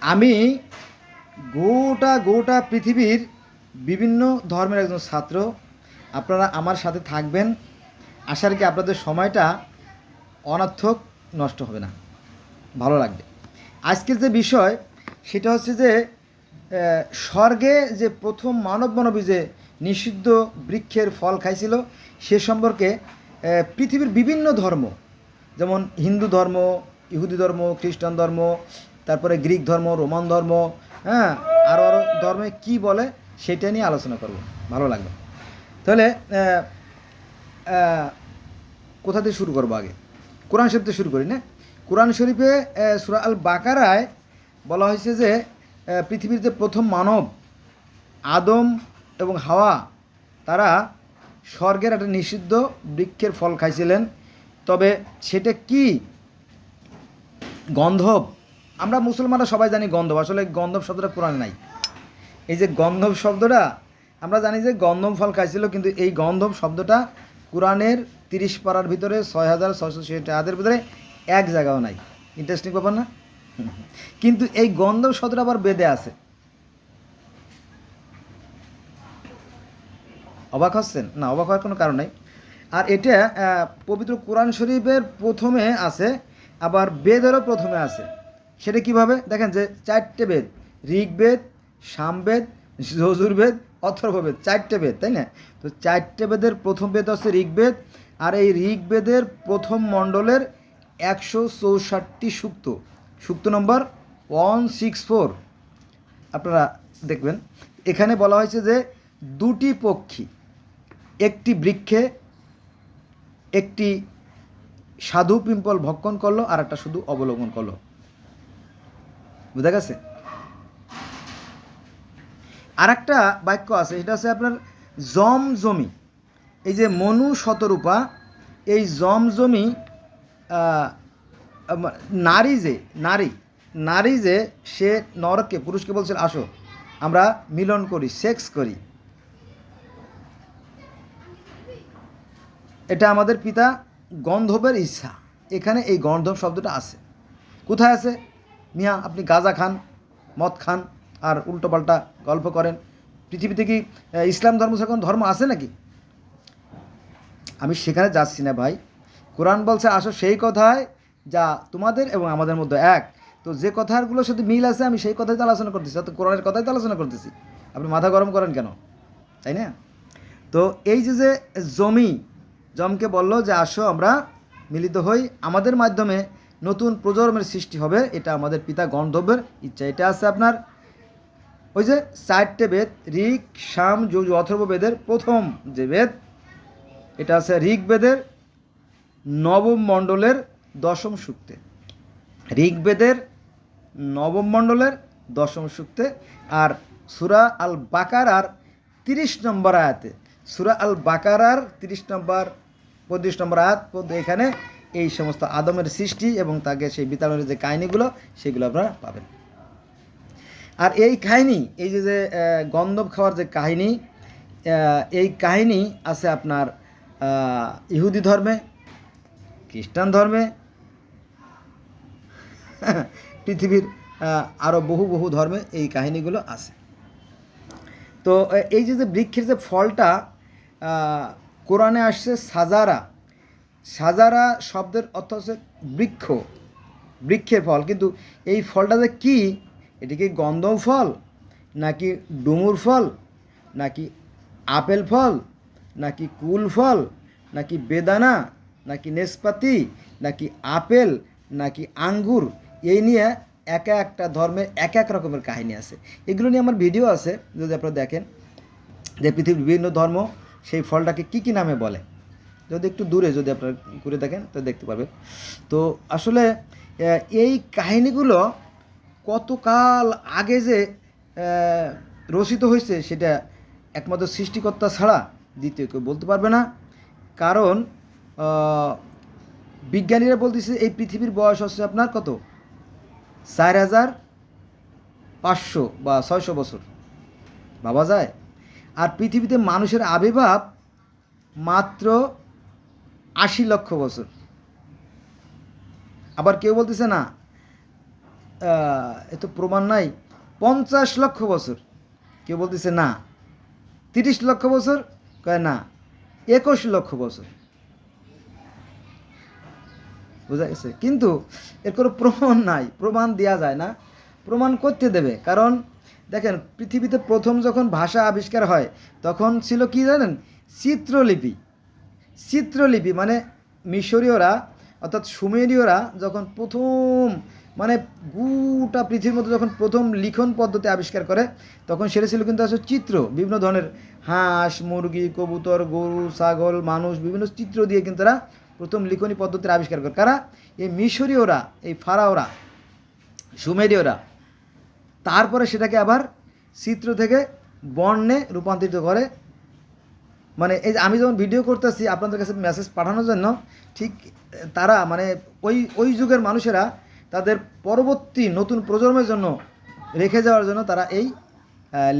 আমি গোটা গোটা পৃথিবীর বিভিন্ন ধর্মের একজন ছাত্র। আপনারা আমার সাথে থাকবেন। আশা কি আপনাদের সময়টা অনার্থক নষ্ট হবে না। ভালো লাগবে। আজকের যে বিষয়, সেটা হচ্ছে যে স্বর্গে যে প্রথম মানব মানবী যে নিষিদ্ধ বৃক্ষের ফল খাইছিল, সে সম্পর্কে পৃথিবীর বিভিন্ন ধর্ম, যেমন হিন্দু ধর্ম, ইহুদি ধর্ম, খ্রিস্টান ধর্ম তারপরে গ্রিক ধর্ম, রোমান ধর্ম হ্যাঁ আরও আরও ধর্মে কি বলে সেটা নিয়ে আলোচনা করব। ভালো লাগবে। তাহলে কোথা থেকে শুরু করব আগে? কোরআন শরীফ শুরু করি না? কোরআন শরীফে সুরা আল বাকারায় বলা হয়েছে যে পৃথিবীর যে প্রথম মানব, আদম এবং হাওয়া, তারা স্বর্গের একটা নিষিদ্ধ বৃক্ষের ফল খাইছিলেন। তবে সেটা কি? গন্ধব আমরা মুসলমানরা সবাই জানি গন্ধব, আসলে গন্ধব শব্দটা কোরআনে নাই। এই যে গন্ধব শব্দটা, আমরা জানি যে গন্ধম ফল খাইছিল, কিন্তু এই গন্ধব শব্দটা কোরআনের তিরিশ পাড়ার ভিতরে ছয় হাজার ছয়শো ছেষট্টি হাতের ভিতরে এক জায়গাও নাই। ইন্টারেস্টিং ব্যাপার না? কিন্তু এই গন্ধব শব্দটা আবার বেদে আছে। অবাক হচ্ছেন? না, অবাক হওয়ার কোনো কারণ নেই। আর এটা পবিত্র কোরআন শরীফের প্রথমে আছে, আবার বেদেরও প্রথমে আছে। সেটা কীভাবে? দেখেন যে চারটে বেদ ঋগ্বেদ, সামবেদ, যজুর্বেদ, অথর্ববেদ, চারটে বেদ তাই না? তো চারটে বেদের প্রথম বেদ হচ্ছে ঋগ্বেদ, আর এই ঋগ্বেদের প্রথম মণ্ডলের একশো চৌষট্টি সুক্ত। সুক্ত নম্বর ওয়ান সিক্স ফোর। আপনারা দেখবেন, এখানে বলা হয়েছে যে দুটি পক্ষী, একটি বৃক্ষে একটি সাধু পিম্পল ভক্ষণ করল আর একটা শুধু অবলম্বন করল। বুঝা গেছে? আর একটা বাক্য আছে এটা হচ্ছে আপনার জম জমি এই যে মনু শতরূপা, এই জম জমি নারী যে, নারী নারী যে সে নরকে, পুরুষকে বলছিল আসো, আমরা মিলন করি, সেক্স করি। এটা আমাদের পিতা গন্ধবের ইচ্ছা এখানে এই গন্ধব শব্দটা আছে। কোথায় আছে? মিয়া, আপনি গাঁজা খান, মদ খান আর উল্টোপাল্টা গল্প করেন। পৃথিবীতে কি ইসলাম ধর্ম সেরকম ধর্ম আছে নাকি? আমি সেখানে যাচ্ছি না ভাই। কোরআন বলছে, আসো সেই কথায় যা তোমাদের এবং আমাদের মধ্যে এক। তো যে কথাগুলোর সাথে মিল আছে, আমি সেই কথাই তো আলোচনা করতেছি। অর্থাৎ কোরআনের কথাই তো আলোচনা করতেছি। আপনি মাথা গরম করেন কেন? তাই না? তো এই যে যে জমি, জমকে বলল যে, আসো আমরা মিলিত হই। আমাদের মাধ্যমে নতুন প্রজন্মের সৃষ্টি হবে, এটা আমাদের পিতা গন্ধব্যের ইচ্ছা। এটা আছে আপনার ওই যে চারটে বেদ, ঋক, সাম, যজু, অথর্ব বেদের প্রথম যে বেদ, এটা আছে ঋগ্বেদের নবম মণ্ডলের দশম সূক্তে। ঋগ্বেদের নবম মণ্ডলের দশম সূক্তে আর সুরা আল বাকারার তিরিশ নম্বর আয়াতে, সুরা আল বাকারার তিরিশ নম্বর, পঁয়ত্রিশ নম্বর আয়াত এখানে এই সমস্ত আদমের সৃষ্টি এবং তাকে সেই বিতাড়নের যে কাহিনিগুলো, সেগুলো আপনারা পাবেন। আর এই কাহিনী, এই যে যে গন্ধব খাওয়ার যে কাহিনী এই কাহিনী আছে আপনার ইহুদি ধর্মে, খ্রিস্টান ধর্মে, পৃথিবীর আরও বহু বহু ধর্মে এই কাহিনীগুলো আছে। তো এই যে যে বৃক্ষের যে ফলটা কোরআনে আসছে সাজারা সাজারা শব্দের অর্থ হচ্ছে বৃক্ষ, বৃক্ষের ফল। কিন্তু এই ফলটা যে কী? এটি কি গন্ধম ফল, নাকি ডুমুর ফল, নাকি আপেল ফল, নাকি কুল ফল, নাকি বেদানা, নাকি নেসপাতি, নাকি আপেল, নাকি আঙ্গুর? এই নিয়ে এক একটা ধর্মের এক এক রকমের কাহিনী আছে। এগুলো নিয়ে আমার ভিডিও আছে, যদি আপনারা দেখেন যে পৃথিবীর বিভিন্ন ধর্ম সেই ফলটাকে কী কী নামে বলে। যদি একটু দূরে যদি আপনারা ঘুরে দেখেন, তো দেখতে পারবেন তো আসলে এই কাহিনীগুলো কতকাল আগে যে রচিত হয়েছে সেটা একমাত্র সৃষ্টিকর্তা ছাড়া দ্বিতীয় কেউ বলতে পারবে না। কারণ বিজ্ঞানীরা বলতেছে এই পৃথিবীর বয়স হচ্ছে আপনার কত? চার হাজার পাঁচশো বা ছয়শো বছর। ভাবা যায়? আর পৃথিবীতে মানুষের আবির্ভাব মাত্র আশি লক্ষ বছর। আবার কেউ বলতেছে না আহ, এ তো প্রমাণ নাই পঞ্চাশ লক্ষ বছর। কেউ বলতেছে না তিরিশ লক্ষ বছর কয় না একুশ লক্ষ বছর। বোঝা গেছে? কিন্তু এর কোনো প্রমাণ নাই প্রমাণ দেওয়া যায় না প্রমাণ করতে দেবে। কারণ দেখেন পৃথিবীতে প্রথম যখন ভাষা আবিষ্কার হয় তখন ছিল কি জানেন? চিত্রলিপি। চিত্রলিপি মানে মিশরীয়রা, অর্থাৎ সুমেরীয়রা যখন প্রথম মানে গোটা পৃথিবীর মধ্যে যখন প্রথম লিখন পদ্ধতি আবিষ্কার করে, তখন সেটা ছিল কিন্তু আসলে চিত্র, বিভিন্ন ধরনের হাঁস, মুরগি, কবুতর, গরু, ছাগল, মানুষ, বিভিন্ন চিত্র দিয়ে কিন্তু তারা প্রথম লিখনী পদ্ধতির আবিষ্কার করে। কারা? এই মিশরীয়রা, এই ফারাওরা, সুমেরীয়রা। তারপরে সেটাকে আবার চিত্র থেকে বর্ণে রূপান্তরিত করে মানে এই যে আমি যখন ভিডিও করতেছি আপনাদের কাছে মেসেজ পাঠানোর জন্য, ঠিক তারা মানে ওই ওই যুগের মানুষেরা তাদের পরবর্তী নতুন প্রজন্মের জন্য রেখে যাওয়ার জন্য তারা এই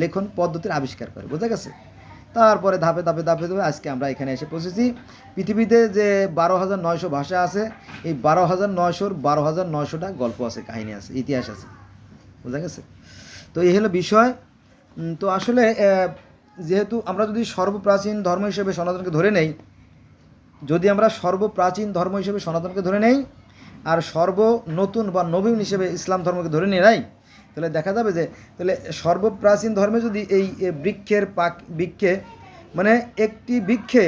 লেখন পদ্ধতির আবিষ্কার করে বোঝা গেছে? তারপরে ধাপে ধাপে ধাপে ধাপে আজকে আমরা এখানে এসে পৌঁছেছি। পৃথিবীতে যে বারো হাজার নয়শো ভাষা আছে, এই বারো হাজার নয়শোর বারো হাজার নয়শোটা গল্প আছে, কাহিনী আছে, ইতিহাস আছে, বোঝা গেছে? তো এই হলো বিষয়। তো আসলে যেহেতু আমরা যদি সর্বপ্রাচীন ধর্ম হিসেবে সনাতনকে ধরে নেই, যদি আমরা সর্বপ্রাচীন ধর্ম হিসেবে সনাতনকে ধরে নেই, আর সর্ব নতুন বা নবীন হিসেবে ইসলাম ধর্মকে ধরে নিয়ে নাই, তাহলে দেখা যাবে যে, তাহলে সর্বপ্রাচীন ধর্মে যদি এই বৃক্ষের পাক, বৃক্ষে মানে একটি বৃক্ষে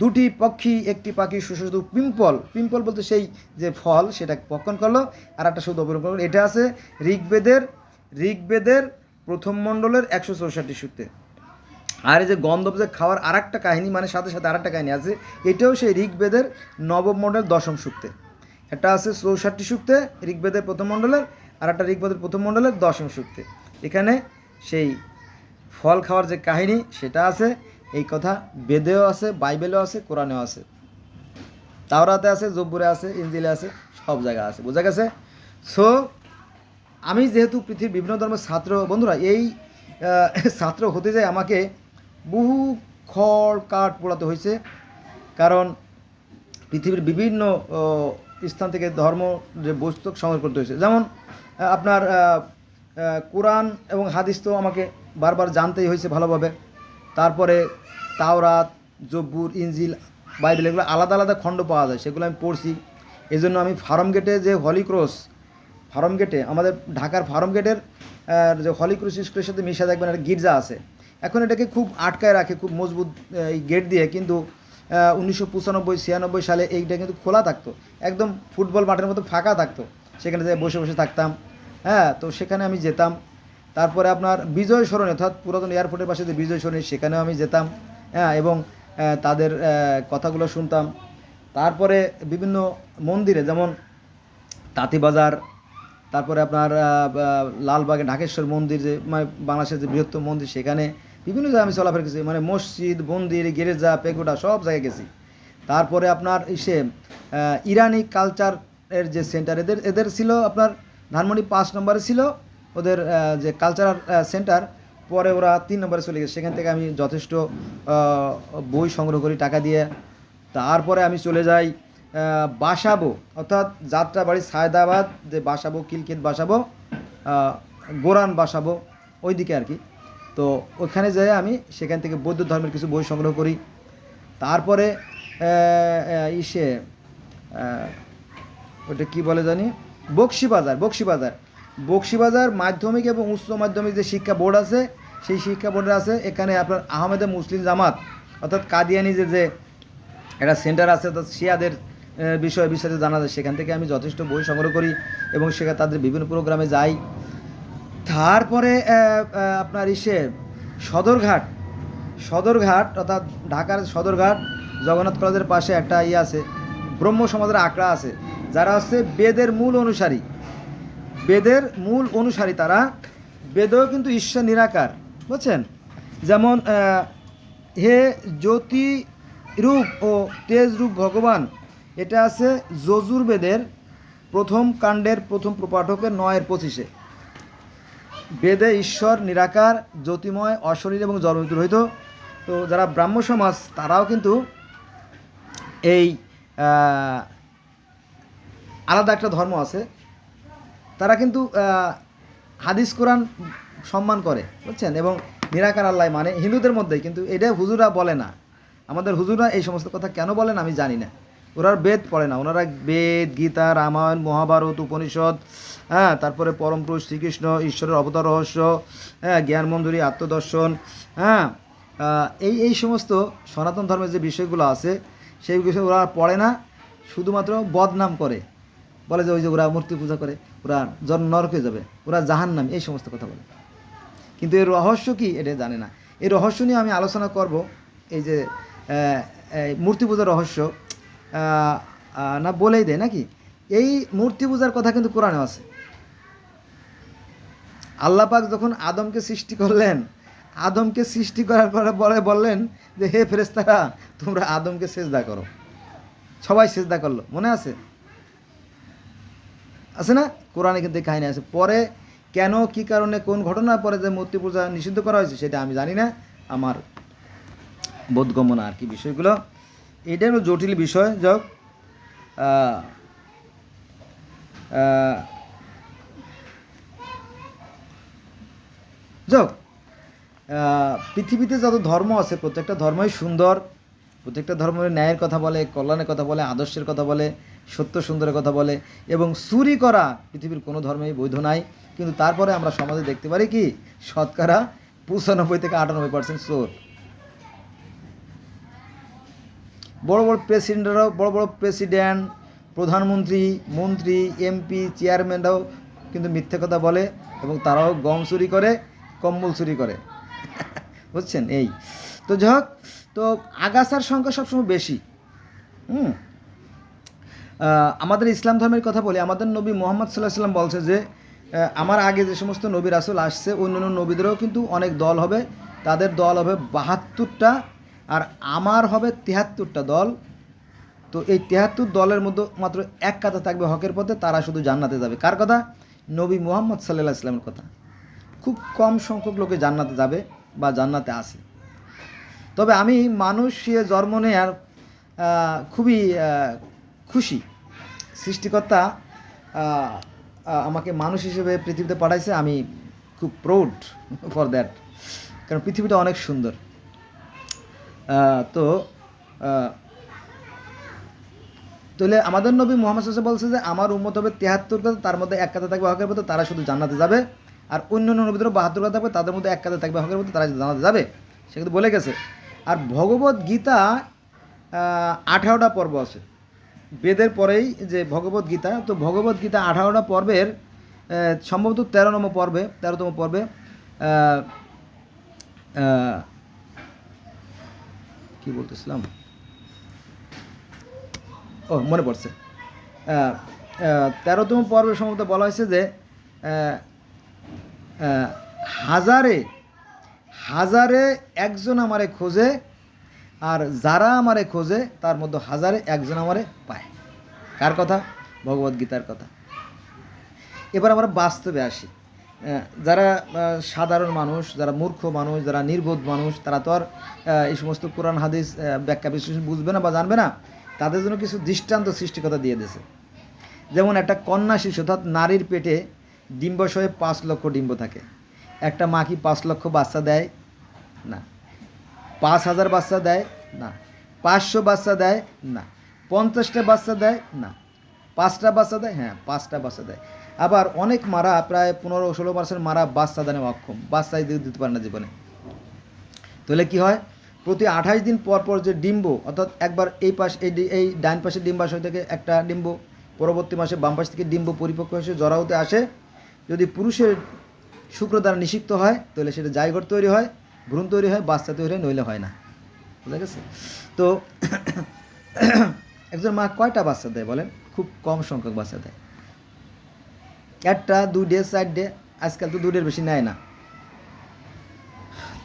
দুটি পক্ষী, একটি পাখি শুধু পিম্পল পিম্পল বলতে সেই যে ফল, সেটা পক্ষণ করল, আর একটা শুধু অবলম্বন করল। এটা আছে ঋগ্বেদের ঋগ্বেদের প্রথম মণ্ডলের একশো চৌষট্টি সূত্রে। আর এই যে গন্ধব যে খাওয়ার আর একটা কাহিনী মানে সাথে সাথে আর একটা কাহিনী আছে, এটাও সেই ঋগ্বেদের নবম মণ্ডলের দশম সূক্তে একটা আছে চৌষট্টি সূক্তে ঋগ্বেদের প্রথম মণ্ডলের, আর একটা ঋগ্বেদের প্রথম মণ্ডলের দশম সূক্তে এখানে সেই ফল খাওয়ার যে কাহিনী, সেটা আছে, এই কথা বেদেও আছে, বাইবেলেও আছে, কোরআনেও আছে। তাওরাতে আছে, জব্বুরে আছে ইঞ্জিলে আছে, সব জায়গায় আছে। বোঝা গেছে? সো আমি যেহেতু পৃথিবীর বিভিন্ন ধর্মের ছাত্র, বন্ধুরা, এই ছাত্র হতে যায় আমাকে বহু খড় কাঠ পোড়াতে হয়েছে। কারণ পৃথিবীর বিভিন্ন স্থান থেকে ধর্ম যে বস্তু সংগ্রহ করতে হয়েছে। যেমন আপনার কোরআন এবং হাদিস তো আমাকে বারবার জানতেই হয়েছে ভালোভাবে। তারপরে তাওরাত, জব্বুর ইঞ্জিল বাইবেল, এগুলো আলাদা আলাদা খণ্ড পাওয়া যায়, সেগুলো আমি পড়ছি। এই জন্য আমি ফার্ম গেটে যে হলি ক্রস ফার্ম গেটে আমাদের ঢাকার ফার্ম গেটের যে হলি ক্রস স্কুলের সাথে মিশা দেখবেন একটা গির্জা আছে। এখন এটাকে খুব আটকায় রাখে, খুব মজবুত এই গেট দিয়ে। কিন্তু উনিশশো পঁচানব্বই, ছিয়ানব্বই সালে এইটা কিন্তু খোলা থাকতো। একদম ফুটবল মাঠের মতো ফাঁকা থাকতো। সেখানে যে বসে বসে থাকতাম। হ্যাঁ তো সেখানে আমি যেতাম। তারপরে আপনার বিজয় সরণি, অর্থাৎ পুরাতন এয়ারপোর্টের পাশে যে বিজয় সরণি, সেখানেও আমি যেতাম। হ্যাঁ এবং তাদের কথাগুলো শুনতাম। তারপরে বিভিন্ন মন্দিরে, যেমন তাঁতিবাজার তারপরে আপনার লালবাগে ঢাকেশ্বর মন্দির যে মানে বাংলাদেশের যে বৃহত্তম মন্দির, সেখানে বিভিন্ন জায়গায় আমি চলাফেরা গেছি মানে মসজিদ, মন্দির, গেরেজা, পেগোডা সব জায়গায় গেছি। তারপরে আপনার ইসে ইরানি কালচারের যে সেন্টার, এদের এদের ছিল আপনার ধানমন্ডি পাঁচ নম্বরে ছিল ওদের যে কালচারাল সেন্টার। পরে ওরা তিন নম্বরে চলে গেছে। সেখান থেকে আমি যথেষ্ট বই সংগ্রহ করি, টাকা দিয়ে। তারপরে আমি চলে যাই বাসাবো, অর্থাৎ যাত্রাবাড়ি সায়দাবাদ যে বাসাবো, কিলকেত বাসাবো গোরান বাসাবো ওই দিকে আর কি। তো ওখানে যেয়ে আমি সেখান থেকে বৌদ্ধ ধর্মের কিছু বই সংগ্রহ করি। তারপরে ইসে ওটা কি বলে জানি? বক্সিবাজার বক্সিবাজার বক্সিবাজার মাধ্যমিক এবং উচ্চ মাধ্যমিক যে শিক্ষা বোর্ড আছে, সেই শিক্ষা বোর্ডে আছে, এখানে আপনার আহমেদে মুসলিম জামাত, অর্থাৎ কাদিয়ানি যে যে একটা সেন্টার আছে, অর্থাৎ শিয়াদের বিষয়ে বিস্তারিত জানা যায়। সেখান থেকে আমি যথেষ্ট বই সংগ্রহ করি এবং সেখানে তাদের বিভিন্ন প্রোগ্রামে যাই। তারপরে আপনার ইসে সদরঘাট সদরঘাট অর্থাৎ ঢাকার সদরঘাট জগন্নাথ কলেজের পাশে একটা ইয়ে আছে, ব্রহ্ম সমাজের আঁকড়া আছে। যারা হচ্ছে বেদের মূল অনুসারী। বেদের মূল অনুসারী তারা। বেদেও কিন্তু ঈশ্বর নিরাকার, বুঝছেন? যেমন হে জ্যোতি রূপ ও তেজ রূপ ভগবান এটা আছে যজুর্বেদের প্রথম কাণ্ডের প্রথম প্রপাঠকের নয়ের পঁচিশে। বেদে ঈশ্বর, নিরাকার, জ্যোতিময়, অশরীর এবং জন্মমৃত্যু রহিত। তো যারা ব্রাহ্ম সমাজ, তারাও কিন্তু এই আলাদা একটা ধর্ম আছে। তারা কিন্তু হাদিস কোরআন সম্মান করে, বুঝছেন? এবং নিরাকার আল্লাহ মানে হিন্দুদের মধ্যেই, কিন্তু এটা হুজুরা বলে না। আমাদের হুজুরা এই সমস্ত কথা কেন বলেন আমি জানি না। ওরা বেদ পড়ে না। ওনারা বেদ, গীতা, রামায়ণ, মহাভারত, উপনিষদ হ্যাঁ তারপরে পরম পুরুষ শ্রীকৃষ্ণ, ঈশ্বরের অবতার রহস্য হ্যাঁ জ্ঞান আত্মদর্শন হ্যাঁ এই এই সমস্ত সনাতন ধর্মের যে বিষয়গুলো আছে, সেই বিষয় ওরা পড়ে না, শুধুমাত্র বদনাম করে। বলে যে ওই যে ওরা মূর্তি পূজা করে, ওরা জন নরকে যাবে, ওরা জাহান্নাম, এই সমস্ত কথা বলে। কিন্তু এর রহস্য কি এটা জানে না। এই রহস্য নিয়ে আমি আলোচনা করব, এই যে মূর্তি পূজার রহস্য না বলেই দেয়, নাকি? এই মূর্তি পূজার কথা কিন্তু কোরআনে আছে। আল্লাহ পাক যখন আদমকে সৃষ্টি করলেন, আদমকে সৃষ্টি করার পরে বলে, বললেন যে, হে ফেরেস্তারা তোমরা আদমকে সেজদা করো। সবাই সেজদা করল, মনে আছে? আছে না? কোরআনে কিন্তু কাহিনী আছে। পরে কেন, কি কারণে, কোন ঘটনার পরে যে মূর্তি পূজা নিষিদ্ধ করা হয়েছে, সেটা আমি জানি না। আমার বোধগম্য না আর কি বিষয়গুলো। এটা জটিল বিষয় যাক যাক পৃথিবীতে যত ধর্ম আছে, প্রত্যেকটা ধর্মই সুন্দর, প্রত্যেকটা ধর্মের ন্যায়ের কথা বলে, কল্যাণের কথা বলে, আদর্শের কথা বলে, সত্য সুন্দরের কথা বলে, এবং চুরি করা পৃথিবীর কোনো ধর্মেই বৈধ নাই। কিন্তু তারপরে আমরা সমাজে দেখতে পারি কি, শতকরা পঁচানব্বই থেকে আটানব্বই পার্সেন্ট চোর। বড় বড় প্রেসিডেন্টরাও, বড় বড় প্রেসিডেন্ট, প্রধানমন্ত্রী, মন্ত্রী, এমপি, চেয়ারম্যানরাও কিন্তু মিথ্যে কথা বলে এবং তারাও গম চুরি করে, কম্বল চুরি করে। বুঝছেন? এই। তো যাই হোক, তো আগাছার সংখ্যা সবসময় বেশি। হুম? আমাদের ইসলাম ধর্মের কথা বলি, আমাদের নবী মোহাম্মদ সাল্লাহ সাল্লাম বলছে যে আমার আগে যে সমস্ত নবী রাসুল আসছে, অন্যান্য নবীদেরও কিন্তু অনেক দল হবে, তাদের দল হবে বাহাত্তরটা আর আমার হবে তেহাত্তরটা দল। তো এই তেহাত্তর দলের মধ্যে মাত্র এক কথা থাকবে হকের পথে, তারা শুধু জান্নাতে যাবে। কার কথা? নবী মোহাম্মদ সাল্লাহ ইসলামের কথা। খুব কম সংখ্যক লোকে জান্নাতে যাবে বা জান্নাতে আসে তবে আমি মানুষ জন্ম নেয়ার খুবই খুশি। সৃষ্টিকর্তা আমাকে মানুষ হিসেবে পৃথিবীতে পাঠাইছে। আমি খুব প্রৌড ফর দ্যাট কারণ পৃথিবীটা অনেক সুন্দর। তো তাহলে আমাদের নবী মোহাম্মদ সাল্লাল্লাহু বলছে যে আমার উম্মত হবে তেহাত্তর কথা তার মধ্যে এক কথা থাকবে হকের মতো তারা শুধু জান্নাতে যাবে। আর অন্য অন্য নবীদেরও বাহাত্তর কথা থাকবে, তাদের মধ্যে এক কথা থাকবে হকের মতো তারা জানাতে যাবে। সে কিন্তু বলে গেছে। আর ভগবত গীতা আঠারোটা পর্ব আছে। বেদের পরেই যে ভগবত গীতা, তো ভগবত গীতা আঠারোটা পর্বের সম্ভবত তেরো নম্বর পর্বে, তেরোতম পর্বে কি বলতেছিলাম? ও, মনে পড়ছে। তেরোতম পর্বে সম্ভবত বলা হয়েছে যে হাজারে হাজারে একজন আমারে খোঁজে আর যারা আমারে খোঁজে, তার মধ্যে হাজারে একজন আমারে পায়। কার কথা? ভগবদ গীতার কথা। এবার আমরা বাস্তবে আসি। যারা সাধারণ মানুষ, যারা মূর্খ মানুষ, যারা নির্বোধ মানুষ, তারা তো আর এই সমস্ত কোরআন, হাদিস ব্যাখ্যা, বিশ্লেষণ বুঝবে না বা জানবে না, তাদের জন্য কিছু দৃষ্টান্ত সৃষ্টিকতা দিয়ে দিয়েছে। যেমন একটা কন্যা শিশু, অর্থাৎ নারীর পেটে ডিম্বাশয়ে পাঁচ লক্ষ ডিম্ব থাকে। একটা মা কি পাঁচ লক্ষ বাচ্চা দেয়? না। পাঁচ হাজার বাচ্চা দেয়? না। পাঁচশো বাচ্চা দেয়? না। পঞ্চাশটা বাচ্চা দেয়? না। পাঁচটা বাচ্চা দেয়? হ্যাঁ পাঁচটা বাচ্চা দেয়। আবার অনেক মারা প্রায় পনেরো ষোলো পার্সেন্ট মারা বাচ্চা দানে অক্ষম বাচ্চাই দিতে পারে না জীবনে। তাহলে কি হয়? প্রতি আঠাশ দিন পর পর যে ডিম্ব, অর্থাৎ একবার এই পাশ, এই এই ডাইন পাশের ডিম্বাশয় থেকে একটা ডিম্ব, পরবর্তী মাসে বাম পাশ থেকে ডিম্ব পরিপক্ক হয়ে জরা হতে আসে। যদি পুরুষের শুক্র দ্বারা নিষিক্ত হয়, তাহলে সেটা জায়গর তৈরি হয়, ভ্রূণ তৈরি হয় বাচ্চা তৈরি হয়, নইলে হয় না। বুঝা গেছে? তো, একজন মা কয়টা বাচ্চা দেয় বলেন? খুব কম সংখ্যক বাচ্চা দেয়। একটা দুই ডে চার ডে আজকাল তো দুডের বেশি নেয় না।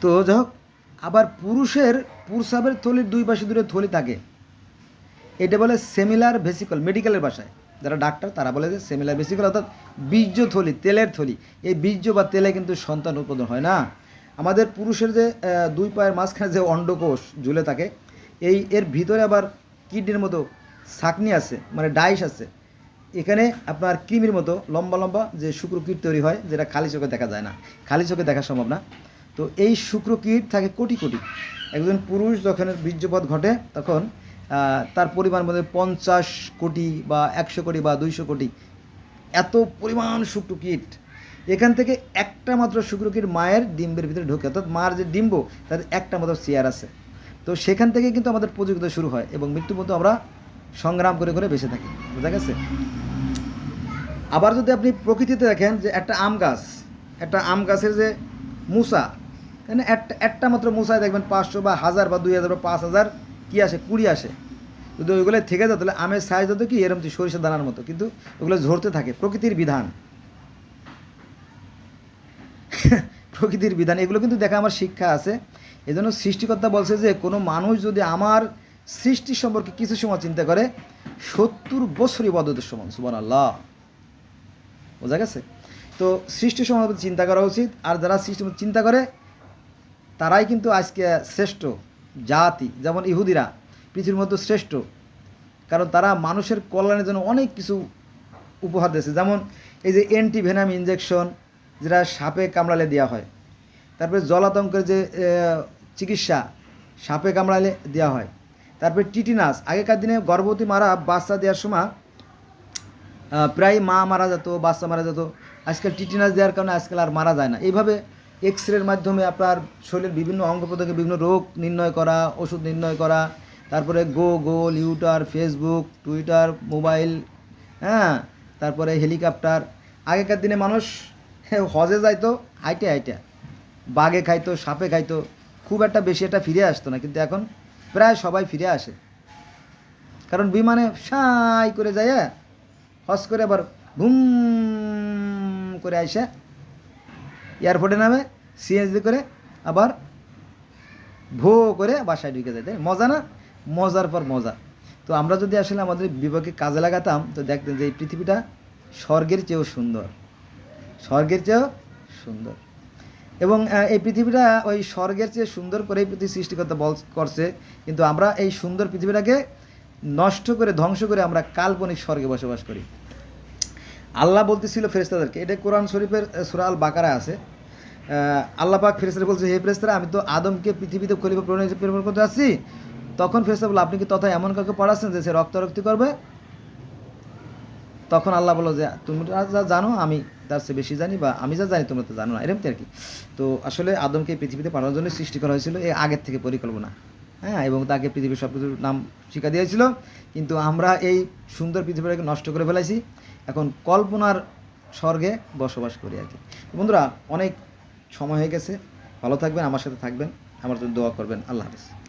তো যাই হোক আবার পুরুষের পুরসাবের থলির দুই পাশে দূরে থলি থাকে। এটা বলে সেমিলার ভেসিকল মেডিকেলের ভাষায় যারা ডাক্তার, তারা বলে যে সেমিলার ভেসিকল অর্থাৎ বীর্য থলি, তেলের থলি। এই বীর্য বা তেলে কিন্তু সন্তান উৎপাদন হয় না। আমাদের পুরুষের যে দুই পায়ের মাঝখানে যে অন্ডকোষ ঝুলে থাকে, এই এর ভিতরে আবার কিডনির মতো ছাকনি আছে মানে ডাইস আছে। এখানে আপনার কৃমির মতো লম্বা লম্বা যে শুক্রকীট তৈরি হয়, যেটা খালি চোখে দেখা যায় না। খালি চোখে দেখা সম্ভব না। তো এই শুক্রকীট থাকে কোটি কোটি। একজন পুরুষ যখন বীর্যপাত ঘটে, তখন তার পরিমাণ মধ্যে পঞ্চাশ কোটি বা একশো কোটি বা দুইশো কোটি। এত পরিমাণ শুক্রকীট এখান থেকে একটা মাত্র শুক্রকীট মায়ের ডিম্বের ভিতরে ঢোকে, অর্থাৎ মার যে ডিম্ব তাদের একটা মাত্র চেয়ার আছে। তো সেখান থেকে কিন্তু আমাদের প্রতিযোগিতা শুরু হয় এবং মৃত্যু পর্যন্ত আমরা সংগ্রাম করে করে বেঁচে থাকি। বোঝা গেছে? আবার যদি আপনি প্রকৃতিতে দেখেন যে একটা আম গাছ, একটা আম গাছের যে মুসা মানে একটা একটা মাত্র মুসায় দেখবেন পাঁচশো বা হাজার বা দুই হাজার বা পাঁচ হাজার কী আসে? কুড়ি আসে। যদি ওইগুলো থেকে যেত তাহলে আমের সাইজ হতো কি, এরকম সরিষা দানার মতো। কিন্তু ওগুলো ঝরতে থাকে। প্রকৃতির বিধান। প্রকৃতির বিধান। এগুলো কিন্তু দেখা আমার শিক্ষা আছে। এজন্য সৃষ্টিকর্তা বলছে যে, কোনো মানুষ যদি আমার সৃষ্টি সম্পর্কে কিছু সময় চিন্তা করে, সত্তর বছরই বদতের সমান সুবান আল্লাহ বোঝা গেছে? তো সৃষ্টি সম্পর্কে চিন্তা করা উচিত, আর যারা সৃষ্টি চিন্তা করে, তারাই কিন্তু আজকে শ্রেষ্ঠ জাতি, যেমন ইহুদিরা, পৃথিবীর মধ্যে শ্রেষ্ঠ। কারণ তারা মানুষের কল্যাণের জন্য অনেক কিছু উপহার দিয়েছে। যেমন এই যে অ্যান্টি ভেনাম ইনজেকশন যেটা সাপে কামড়ালে দেওয়া হয়। তারপরে জলাতঙ্কের যে চিকিৎসা, সাপে কামড়ালে দেওয়া হয়। তারপরে টিটিনাস, আগেকার দিনে গর্ভবতী মারা বাচ্চা দেওয়ার সময় প্রায় মা মারা যেত, বাচ্চা মারা যেত। আজকাল টিটিনাস দেওয়ার কারণে আজকাল আর মারা যায় না। এইভাবে এক্স রের মাধ্যমে আপনার শরীরের বিভিন্ন অঙ্গ প্রত্যঙ্গে বিভিন্ন রোগ নির্ণয় করা, ওষুধ নির্ণয় করা, তারপরে গুগল ইউটার ফেসবুক টুইটার মোবাইল হ্যাঁ তারপরে হেলিকপ্টার আগেকার দিনে মানুষ হজে যাইতো, হাইটে হাইটে। বাঘে খাইতো, সাপে খাইতো। খুব একটা বেশি একটা ফিরে আসতো না, কিন্তু এখন প্রায় সবাই ফিরে আসে। কারণ বিমানে সাই করে যায় হস করে আবার ভুম করে আইসে এয়ারপোর্টে নামে, সিএনজি করে আবার ভো করে বাসায় ঢুকে যায়। মজা না? মজার পর মজা। তো আমরা যদি আসলে আমাদের বিবেকে কাজে লাগাতাম, তো দেখতেন যে এই পৃথিবীটা স্বর্গের চেয়েও সুন্দর। স্বর্গের চেয়েও সুন্দর। এবং এই পৃথিবীটা ওই স্বর্গের চেয়ে সুন্দর করে পৃথিবী সৃষ্টিকর্তা বল করছে। কিন্তু আমরা এই সুন্দর পৃথিবীটাকে নষ্ট করে ধ্বংস করে আমরা কাল্পনিক স্বর্গে বসবাস করি। আল্লাহ বলতেছিল ফেরেস্তাদেরকে এটা কোরআন শরীফের আহ, সূরা আল বাকারা আছে আল্লাহ পাক ফেরেস্তারা বলছে হে ফেরেস্তারা আমি তো আদমকে পৃথিবীতে খলিফা প্রেরণ করতে আসছি তখন ফেরেস্তা বলল আপনি কি তথা এমন কাউকে পড়াচ্ছেন যে সে রক্তারক্তি করবে? তখন আল্লাহ বলল যে তুমি যা জানো আমি তার চেয়ে বেশি জানি বা আমি যা জানি তোমরা তো জানো না। এরকম আর কি। তো আসলে আদমকে পৃথিবীতে পাঠানোর জন্য সৃষ্টি করা হয়েছিল এই আগের থেকে পরিকল্পনা। হ্যাঁ এবং তাকে পৃথিবীর সব কিছুর নাম শিক্ষা দিয়েছিল। কিন্তু আমরা এই সুন্দর পৃথিবীটাকে নষ্ট করে ফেলেছি। এখন কল্পনার স্বর্গে বসবাস করি আর কি। বন্ধুরা, অনেক সময় হয়ে গেছে। ভালো থাকবেন, আমার সাথে থাকবেন। আমার জন্য দোয়া করবেন। আল্লাহ হাফিজ।